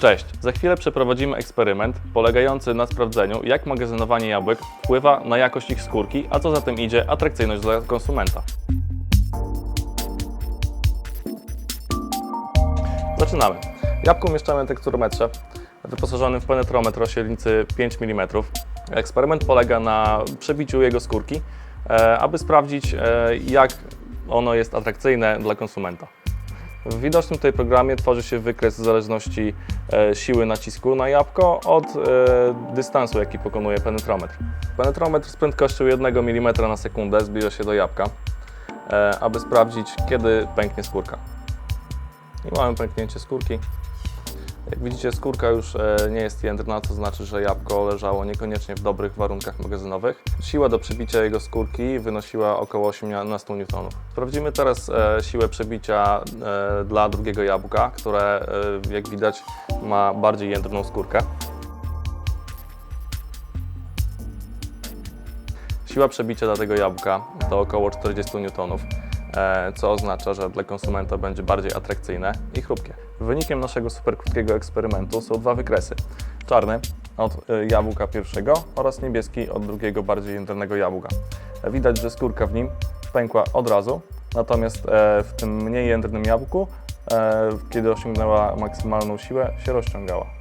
Cześć! Za chwilę przeprowadzimy eksperyment polegający na sprawdzeniu, jak magazynowanie jabłek wpływa na jakość ich skórki, a co za tym idzie, atrakcyjność dla konsumenta. Zaczynamy. Jabłko umieszczamy na teksturometrze wyposażonym w penetrometr o średnicy 5 mm. Eksperyment polega na przebiciu jego skórki, e, aby sprawdzić, e, jak ono jest atrakcyjne dla konsumenta. W widocznym tutaj programie tworzy się wykres w zależności e, siły nacisku na jabłko od e, dystansu, jaki pokonuje penetrometr. Penetrometr z prędkością 1 mm na sekundę zbliża się do jabłka, e, aby sprawdzić, kiedy pęknie skórka. I mamy pęknięcie skórki. Jak widzicie, skórka już e, nie jest jędrna, to znaczy, że jabłko leżało niekoniecznie w dobrych warunkach magazynowych. Siła do przebicia jego skórki wynosiła około 18 N. Sprawdzimy teraz e, siłę przebicia e, dla drugiego jabłka, które jak widać ma bardziej jędrną skórkę. Siła przebicia dla tego jabłka to około 40 newtonów, e, co oznacza, że dla konsumenta będzie bardziej atrakcyjne i chrupkie. Wynikiem naszego super krótkiego eksperymentu są dwa wykresy. Czarny od e, jabłka pierwszego oraz niebieski od drugiego, bardziej jędrnego jabłka. E, Widać, że skórka w nim pękła od razu, natomiast e, w tym mniej jędrnym jabłku, e, kiedy osiągnęła maksymalną siłę, się rozciągała.